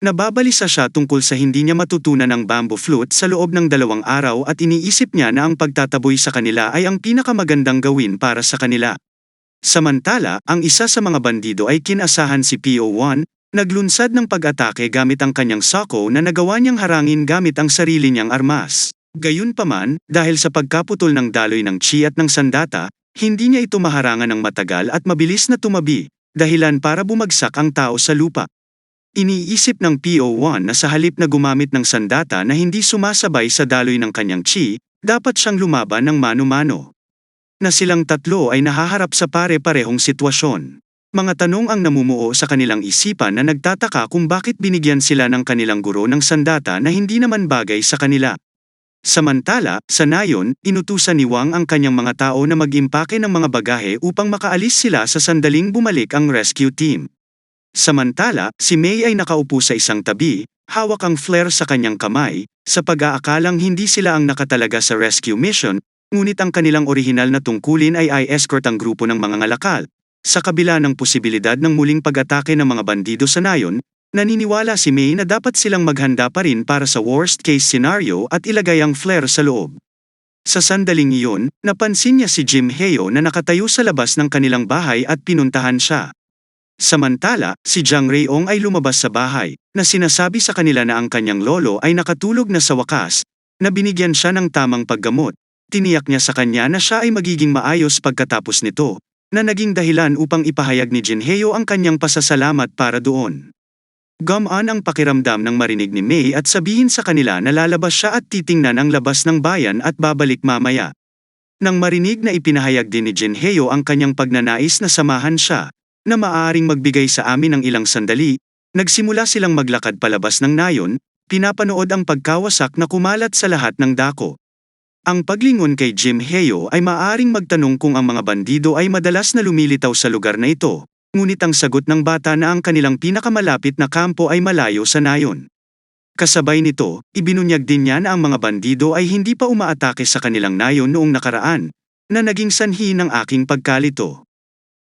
Nababalisa siya tungkol sa hindi niya matutunan ang bamboo flute sa loob ng dalawang araw at iniisip niya na ang pagtataboy sa kanila ay ang pinakamagandang gawin para sa kanila. Samantala, ang isa sa mga bandido ay kinasahan si PO1, naglunsad ng pag-atake gamit ang kanyang sako na nagawa niyang harangin gamit ang sarili niyang armas. Gayunpaman, dahil sa pagkaputol ng daloy ng chi at ng sandata, hindi niya ito maharangan ng matagal at mabilis na tumabi, dahilan para bumagsak ang tao sa lupa. Iniisip ng PO1 na sa halip na gumamit ng sandata na hindi sumasabay sa daloy ng kanyang chi, dapat siyang lumaban ng mano-mano. Na silang tatlo ay nahaharap sa pare-parehong sitwasyon. Mga tanong ang namumuo sa kanilang isipan na nagtataka kung bakit binigyan sila ng kanilang guro ng sandata na hindi naman bagay sa kanila. Samantala, sa nayon, inutusan ni Wang ang kanyang mga tao na mag-impake ng mga bagahe upang makaalis sila sa sandaling bumalik ang rescue team. Samantala, si May ay nakaupo sa isang tabi, hawak ang flare sa kanyang kamay, sa pag-aakalang hindi sila ang nakatalaga sa rescue mission, ngunit ang kanilang orihinal na tungkulin ay i-escort ang grupo ng mga ngalakal. Sa kabila ng posibilidad ng muling pag-atake ng mga bandido sa nayon, naniniwala si May na dapat silang maghanda pa rin para sa worst-case scenario at ilagay ang flare sa loob. Sa sandaling iyon, napansin niya si Jim Heo na nakatayo sa labas ng kanilang bahay at pinuntahan siya. Samantala, si Jiang Rayong ay lumabas sa bahay, na sinasabi sa kanila na ang kanyang lolo ay nakatulog na sa wakas, na binigyan siya ng tamang paggamot. Tiniyak niya sa kanya na siya ay magiging maayos pagkatapos nito, na naging dahilan upang ipahayag ni Jin Heo ang kanyang pasasalamat para doon. Gamaan ang pakiramdam ng marinig ni May at sabihin sa kanila na lalabas siya at titingnan ang labas ng bayan at babalik mamaya. Nang marinig na ipinahayag din ni Jin Heo ang kanyang pagnanais na samahan siya, na maaaring magbigay sa amin ng ilang sandali, nagsimula silang maglakad palabas ng nayon, pinapanood ang pagkawasak na kumalat sa lahat ng dako. Ang paglingon kay Jim Heo ay maaaring magtanong kung ang mga bandido ay madalas na lumilitaw sa lugar na ito, ngunit ang sagot ng bata na ang kanilang pinakamalapit na kampo ay malayo sa nayon. Kasabay nito, ibinunyag din niya na ang mga bandido ay hindi pa umaatake sa kanilang nayon noong nakaraan, na naging sanhi ng aking pagkalito.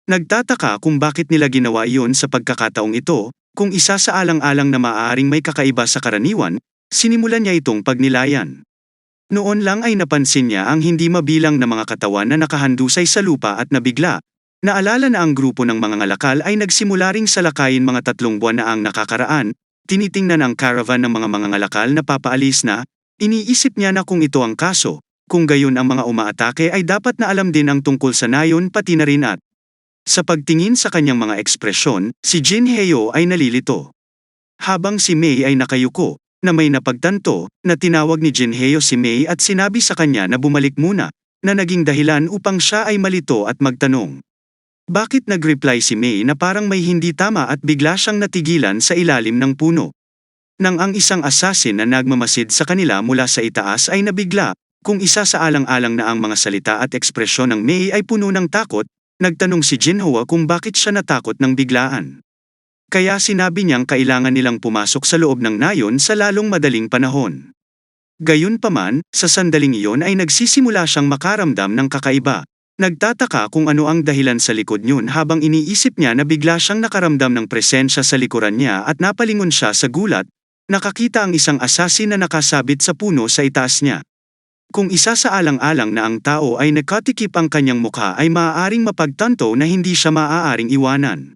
Nagtataka kung bakit nila ginawa iyon sa pagkakataong ito, kung isa sa alang-alang na maaaring may kakaiba sa karaniwan, sinimulan niya itong pagnilayan. Noon lang ay napansin niya ang hindi mabilang na mga katawan na nakahandusay sa lupa at nabigla. Naalala na ang grupo ng mga ngalakal ay nagsimula ring salakayin mga tatlong buwan na ang nakakaraan, tinitingnan ang caravan ng mga mga ngalakal na papaalis na, iniisip niya na kung ito ang kaso, kung gayon ang mga umaatake ay dapat na alam din ang tungkol sa nayon pati na rin at sa pagtingin sa kanyang mga ekspresyon, si Jin Heo ay nalilito. Habang si May ay nakayuko, na may napagtanto, na tinawag ni Jin Heo si May at sinabi sa kanya na bumalik muna, na naging dahilan upang siya ay malito at magtanong. Bakit nag-reply si May na parang may hindi tama at bigla siyang natigilan sa ilalim ng puno? Nang ang isang assassin na nagmamasid sa kanila mula sa itaas ay nabigla, kung isa sa alang-alang na ang mga salita at ekspresyon ng May ay puno ng takot, Nagtanong si Jinhua kung bakit siya natakot ng biglaan. Kaya sinabi niyang kailangan nilang pumasok sa loob ng nayon sa lalong madaling panahon. Gayunpaman, sa sandaling iyon ay nagsisimula siyang makaramdam ng kakaiba. Nagtataka kung ano ang dahilan sa likod niyon habang iniisip niya na bigla siyang nakaramdam ng presensya sa likuran niya at napalingon siya sa gulat, nakakita ang isang asasin na nakasabit sa puno sa itaas niya. Kung isa sa alang-alang na ang tao ay nakatikip ang kanyang mukha ay maaaring mapagtanto na hindi siya maaaring iwanan.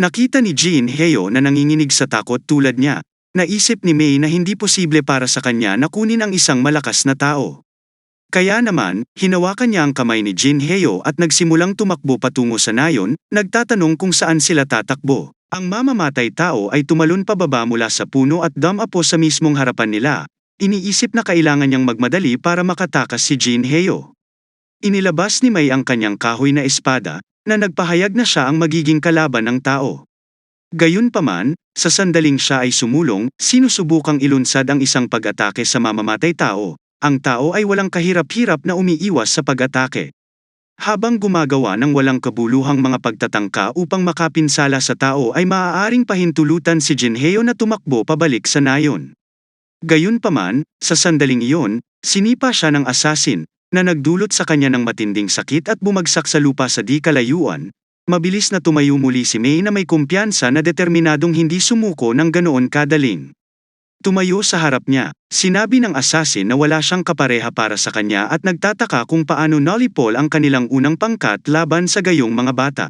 Nakita ni Jean Heo na nanginginig sa takot tulad niya. Naisip ni May na hindi posible para sa kanya na kunin ang isang malakas na tao. Kaya naman, hinawakan niya ang kamay ni Jin Heo at nagsimulang tumakbo patungo sa nayon, nagtatanong kung saan sila tatakbo. Ang mamamatay tao ay tumalon pababa mula sa puno at dumapo sa mismong harapan nila, Iniisip na kailangan niyang magmadali para makatakas si Jin Heo. Inilabas ni May ang kanyang kahoy na espada, na nagpahayag na siya ang magiging kalaban ng tao. Gayunpaman, sa sandaling siya ay sumulong, sinusubukang ilunsad ang isang pag-atake sa mamamatay tao. Ang tao ay walang kahirap-hirap na umiiwas sa pag-atake. Habang gumagawa ng walang kabuluhang mga pagtatangka upang makapinsala sa tao ay maaaring pahintulutan si Jinheo na tumakbo pabalik sa nayon. Gayunpaman, sa sandaling iyon, sinipa siya ng asasin, na nagdulot sa kanya ng matinding sakit at bumagsak sa lupa sa di kalayuan, Mabilis na tumayo muli si May na may kumpiyansa na determinadong hindi sumuko ng ganoon kadaling. Tumayo sa harap niya, sinabi ng assassin na wala siyang kapareha para sa kanya at nagtataka kung paano nolipol ang kanilang unang pangkat laban sa gayong mga bata.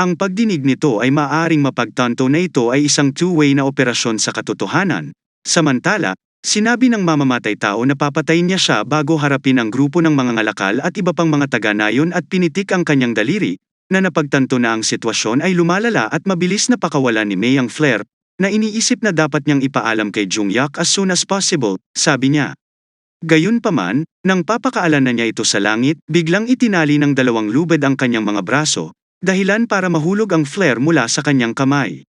Ang pagdinig nito ay maaaring mapagtanto na ito ay isang two-way na operasyon sa katotohanan. Samantala, sinabi ng mamamatay tao na papatayin niya siya bago harapin ang grupo ng mga ngalakal at iba pang mga taga-nayon at pinitik ang kanyang daliri, na napagtanto na ang sitwasyon ay lumalala at mabilis na pakawalan ni May ang flare, na iniisip na dapat niyang ipaalam kay Jungyak as soon as possible, sabi niya. Gayunpaman, nang papakaalan na niya ito sa langit, biglang itinali ng dalawang lubid ang kanyang mga braso, dahilan para mahulog ang flare mula sa kanyang kamay.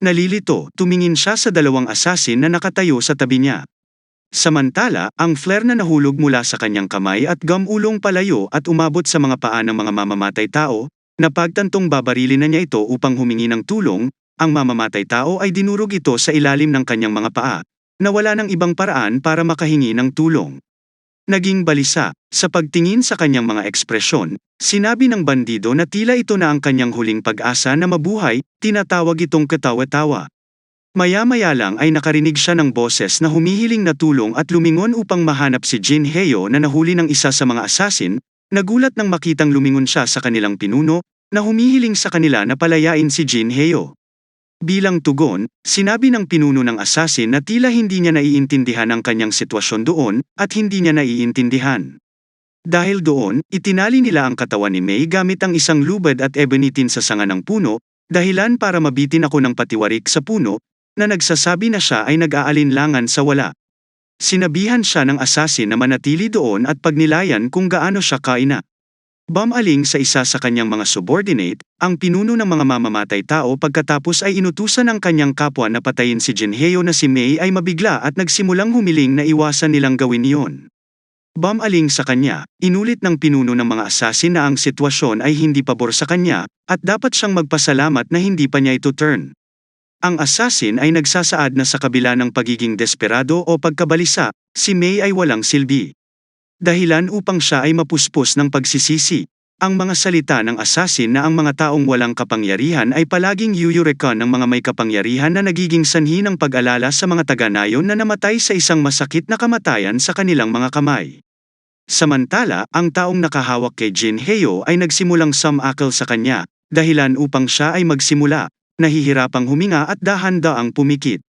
Nalilito, tumingin siya sa dalawang assassin na nakatayo sa tabi niya. Samantala, ang flare na nahulog mula sa kanyang kamay at gamulong palayo at umabot sa mga paa ng mga mamamatay tao, napagtantong babarilin na niya ito upang humingi ng tulong, ang mamamatay tao ay dinurog ito sa ilalim ng kanyang mga paa, na wala ng ibang paraan para makahingi ng tulong. Naging balisa, sa pagtingin sa kanyang mga ekspresyon, sinabi ng bandido na tila ito na ang kanyang huling pag-asa na mabuhay, tinatawag itong katawa-tawa. Maya-maya lang ay nakarinig siya ng boses na humihiling na tulong at lumingon upang mahanap si Jin Heo na nahuli ng isa sa mga assassin, nagulat nang makitang lumingon siya sa kanilang pinuno, na humihiling sa kanila na palayain si Jin Heo. Bilang tugon, sinabi ng pinuno ng assassin na tila hindi niya naiintindihan ang kanyang sitwasyon doon, at hindi niya naiintindihan. Dahil doon, itinali nila ang katawan ni May gamit ang isang lubad at ebonitin sa sanga ng puno, dahilan para mabitin ako ng patiwarik sa puno, na nagsasabi na siya ay nag-aalinlangan sa wala. Sinabihan siya ng assassin na manatili doon at pagnilayan kung gaano siya kaina. Bumaling sa isa sa kanyang mga subordinate, ang pinuno ng mga mamamatay tao pagkatapos ay inutusan ng kanyang kapwa na patayin si Jinheo na si Mei ay mabigla at nagsimulang humiling na iwasan nilang gawin iyon. Bumaling sa kanya, inulit ng pinuno ng mga assassin na ang sitwasyon ay hindi pabor sa kanya, at dapat siyang magpasalamat na hindi pa niya ito turn. Ang assassin ay nagsasaad na sa kabila ng pagiging desperado o pagkabalisa, si Mei ay walang silbi. Dahilan upang siya ay mapuspos ng pagsisisi. Ang mga salita ng assassin na ang mga taong walang kapangyarihan ay palaging yuyurekan ng mga may kapangyarihan na nagiging sanhi ng pag-alala sa mga taga-nayon na namatay sa isang masakit na kamatayan sa kanilang mga kamay. Samantala, ang taong nakahawak kay Jin Heo ay nagsimulang sumakal sa kanya, dahilan upang siya ay magsimula, nahihirapang huminga at dahan-daang pumikit.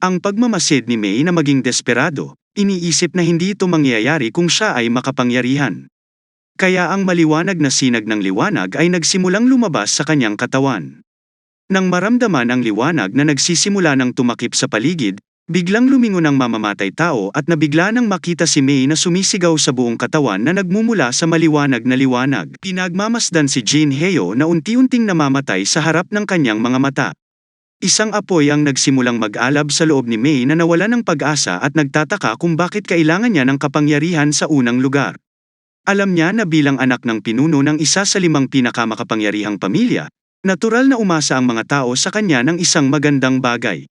Ang pagmamasid ni May na maging desperado, iniisip na hindi ito mangyayari kung siya ay makapangyarihan. Kaya ang maliwanag na sinag ng liwanag ay nagsimulang lumabas sa kanyang katawan. Nang maramdaman ang liwanag na nagsisimula ng tumakip sa paligid, biglang lumingon ang mamamatay tao at nabigla nang makita si May na sumisigaw sa buong katawan na nagmumula sa maliwanag na liwanag. Pinagmamasdan si Jin Heo na unti-unting namamatay sa harap ng kanyang mga mata. Isang apoy ang nagsimulang mag-alab sa loob ni May na nawala ng pag-asa at nagtataka kung bakit kailangan niya ng kapangyarihan sa unang lugar. Alam niya na bilang anak ng pinuno ng isa sa limang pinakamakapangyarihang pamilya, natural na umasa ang mga tao sa kanya ng isang magandang bagay.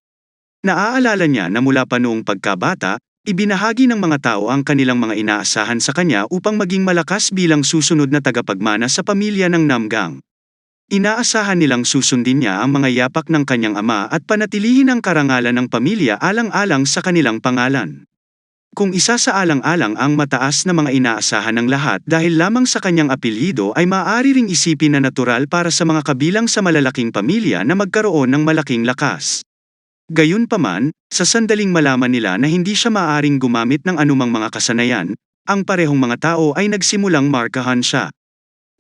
Naaalala niya na mula pa noong pagkabata, ibinahagi ng mga tao ang kanilang mga inaasahan sa kanya upang maging malakas bilang susunod na tagapagmana sa pamilya ng Namgang. Inaasahan nilang susundin niya ang mga yapak ng kanyang ama at panatilihin ang karangalan ng pamilya alang-alang sa kanilang pangalan. Kung isa sa alang-alang ang mataas na mga inaasahan ng lahat dahil lamang sa kanyang apelyido ay maaari ring isipin na natural para sa mga kabilang sa malalaking pamilya na magkaroon ng malaking lakas. Gayunpaman, sa sandaling malaman nila na hindi siya maaaring gumamit ng anumang mga kasanayan, ang parehong mga tao ay nagsimulang markahan siya.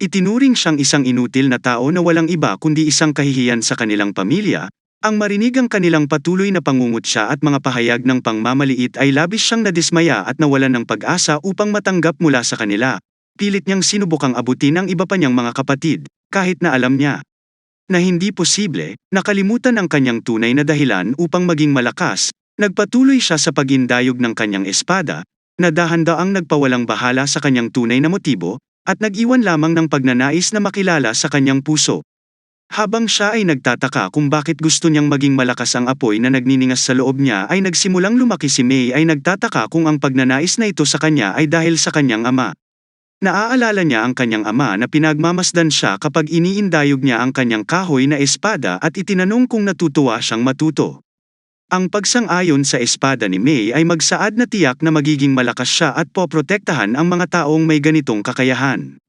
Itinuring siyang isang inutil na tao na walang iba kundi isang kahihiyan sa kanilang pamilya, ang marinig ang kanilang patuloy na pangungutya at mga pahayag ng pangmamaliit ay labis siyang nadismaya at nawalan ng pag-asa upang matanggap mula sa kanila. Pilit niyang sinubukang abutin ang iba pa niyang mga kapatid, kahit na alam niya na hindi posible, nakalimutan ang kanyang tunay na dahilan upang maging malakas, nagpatuloy siya sa pagindayog ng kanyang espada, na dahan-daang nagpawalang bahala sa kanyang tunay na motibo, at nag-iwan lamang ng pagnanais na makilala sa kanyang puso. Habang siya ay nagtataka kung bakit gusto niyang maging malakas ang apoy na nagniningas sa loob niya ay nagsimulang lumaki si May ay nagtataka kung ang pagnanais na ito sa kanya ay dahil sa kanyang ama. Naaalala niya ang kanyang ama na pinagmamasdan siya kapag iniindayog niya ang kanyang kahoy na espada at itinanong kung natutuwa siyang matuto. Ang pagsang-ayon sa espada ni May ay magsaad na tiyak na magiging malakas siya at poprotektahan ang mga taong may ganitong kakayahan.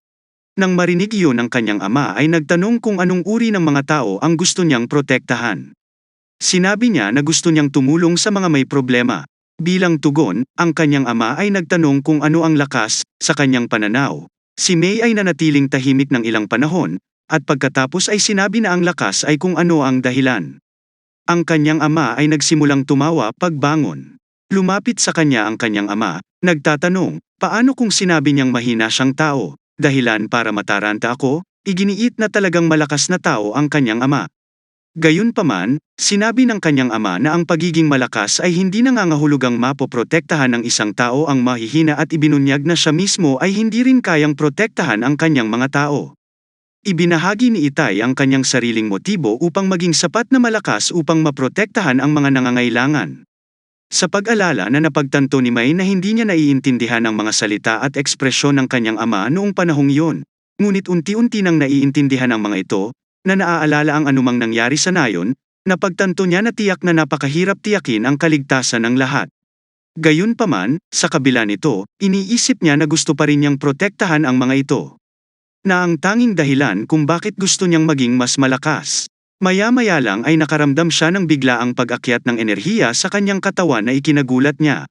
Nang marinig iyon ng kanyang ama ay nagtanong kung anong uri ng mga tao ang gusto niyang protektahan. Sinabi niya na gusto niyang tumulong sa mga may problema. Bilang tugon, ang kanyang ama ay nagtanong kung ano ang lakas, sa kanyang pananaw. Si May ay nanatiling tahimik ng ilang panahon, at pagkatapos ay sinabi na ang lakas ay kung ano ang dahilan. Ang kanyang ama ay nagsimulang tumawa pagbangon. Lumapit sa kanya ang kanyang ama, nagtatanong, paano kung sinabi niyang mahina siyang tao, dahilan para mataranta ako, iginiit na talagang malakas na tao ang kanyang ama. Gayunpaman, sinabi ng kanyang ama na ang pagiging malakas ay hindi nangangahulugang mapoprotektahan ng isang tao ang mahihina at ibinunyag na siya mismo ay hindi rin kayang protektahan ang kanyang mga tao. Ibinahagi ni Itay ang kanyang sariling motibo upang maging sapat na malakas upang maprotektahan ang mga nangangailangan. Sa pag-alala na napagtanto ni May na hindi niya naiintindihan ang mga salita at ekspresyon ng kanyang ama noong panahong iyon, ngunit unti-unti nang naiintindihan ang mga ito, na naaalala ang anumang nangyari sa nayon, napagtanto niya na tiyak na napakahirap tiyakin ang kaligtasan ng lahat. Gayunpaman, sa kabila nito, iniisip niya na gusto pa rin niyang protektahan ang mga ito. Na ang tanging dahilan kung bakit gusto niyang maging mas malakas. Maya-maya lang ay nakaramdam siya ng biglaang pag-akyat ng enerhiya sa kanyang katawan na ikinagulat niya.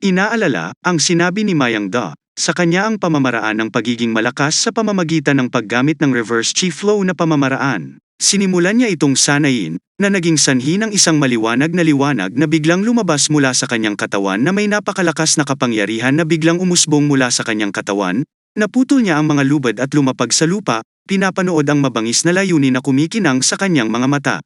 Inaalala, ang sinabi ni Mayang Da, sa kanya ang pamamaraan ng pagiging malakas sa pamamagitan ng paggamit ng reverse chi flow na pamamaraan. Sinimulan niya itong sanayin, na naging sanhi ng isang maliwanag na liwanag na biglang lumabas mula sa kanyang katawan na may napakalakas na kapangyarihan na biglang umusbong mula sa kanyang katawan, naputol niya ang mga lubad at lumapag sa lupa, pinapanood ang mabangis na layunin na kumikinang sa kanyang mga mata.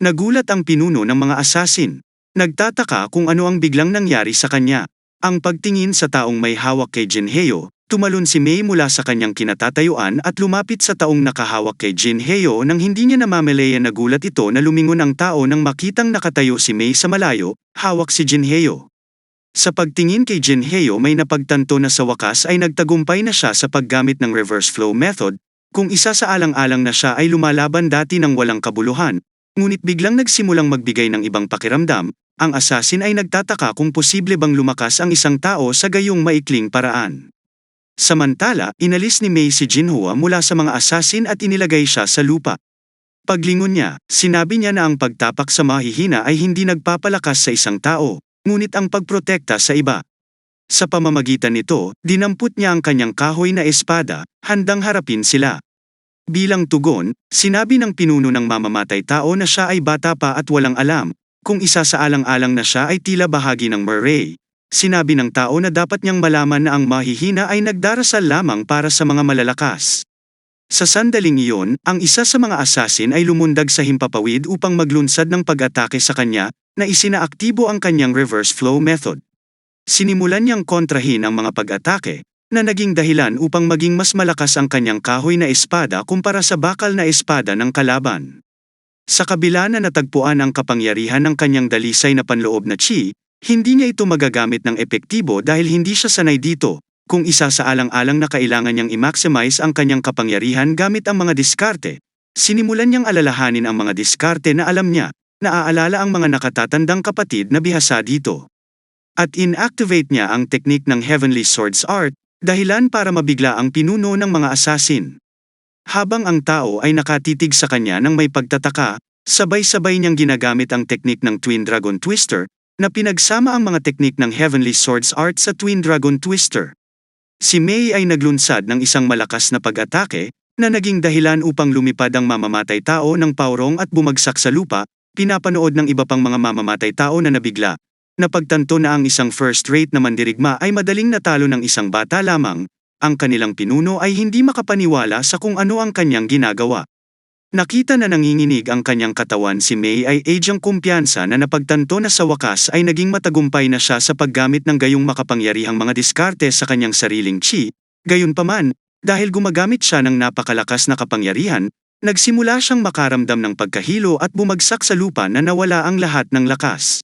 Nagulat ang pinuno ng mga asasin. Nagtataka kung ano ang biglang nangyari sa kanya. Ang pagtingin sa taong may hawak kay Jinheo, tumalon si Mei mula sa kanyang kinatatayuan at lumapit sa taong nakahawak kay Jinheo nang hindi niya namamalayan na gulat ito na lumingon ang tao nang makitang nakatayo si Mei sa malayo, hawak si Jinheo. Sa pagtingin kay Jinheo may napagtanto na sa wakas ay nagtagumpay na siya sa paggamit ng reverse flow method, kung isa sa alang-alang na siya ay lumalaban dati ng walang kabuluhan, ngunit biglang nagsimulang magbigay ng ibang pakiramdam, ang asasin ay nagtataka kung posible bang lumakas ang isang tao sa gayong maikling paraan. Samantala, inalis ni Mei si Jinhua mula sa mga asasin at inilagay siya sa lupa. Paglingon niya, sinabi niya na ang pagtapak sa mahihina ay hindi nagpapalakas sa isang tao, ngunit ang pagprotekta sa iba. Sa pamamagitan nito, dinampot niya ang kanyang kahoy na espada, handang harapin sila. Bilang tugon, sinabi ng pinuno ng mamamatay tao na siya ay bata pa at walang alam, kung isa sa alang-alang na siya ay tila bahagi ng Murray. Sinabi ng tao na dapat niyang malaman na ang mahihina ay nagdarasal lamang para sa mga malalakas. Sa sandaling iyon, ang isa sa mga asasin ay lumundag sa himpapawid upang maglunsad ng pag-atake sa kanya, na isinaaktibo ang kanyang reverse flow method. Sinimulan niyang kontrahin ang mga pag-atake, na naging dahilan upang maging mas malakas ang kanyang kahoy na espada kumpara sa bakal na espada ng kalaban. Sa kabila na natagpuan ang kapangyarihan ng kanyang dalisay na panloob na chi, hindi niya ito magagamit ng epektibo dahil hindi siya sanay dito, kung isa sa alang-alang na kailangan niyang i-maximize ang kanyang kapangyarihan gamit ang mga diskarte. Sinimulan niyang alalahanin ang mga diskarte na alam niya, naaalala ang mga nakatatandang kapatid na bihasa dito. At inactivate niya ang teknik ng Heavenly Swords Art, dahilan para mabigla ang pinuno ng mga asasin. Habang ang tao ay nakatitig sa kanya ng may pagtataka, sabay-sabay niyang ginagamit ang teknik ng Twin Dragon Twister, na pinagsama ang mga teknik ng Heavenly Swords Art sa Twin Dragon Twister. Si Mei ay naglunsad ng isang malakas na pag-atake, na naging dahilan upang lumipad ang mamamatay tao ng paurong at bumagsak sa lupa, pinapanood ng iba pang mga mamamatay tao na nabigla. Napagtanto na ang isang first-rate na mandirigma ay madaling natalo ng isang bata lamang, ang kanilang pinuno ay hindi makapaniwala sa kung ano ang kanyang ginagawa. Nakita na nanginginig ang kanyang katawan si May ay agyang kumpiyansa na napagtanto na sa wakas ay naging matagumpay na siya sa paggamit ng gayong makapangyarihang mga diskarte sa kanyang sariling chi, gayunpaman, dahil gumagamit siya ng napakalakas na kapangyarihan, nagsimula siyang makaramdam ng pagkahilo at bumagsak sa lupa na nawala ang lahat ng lakas.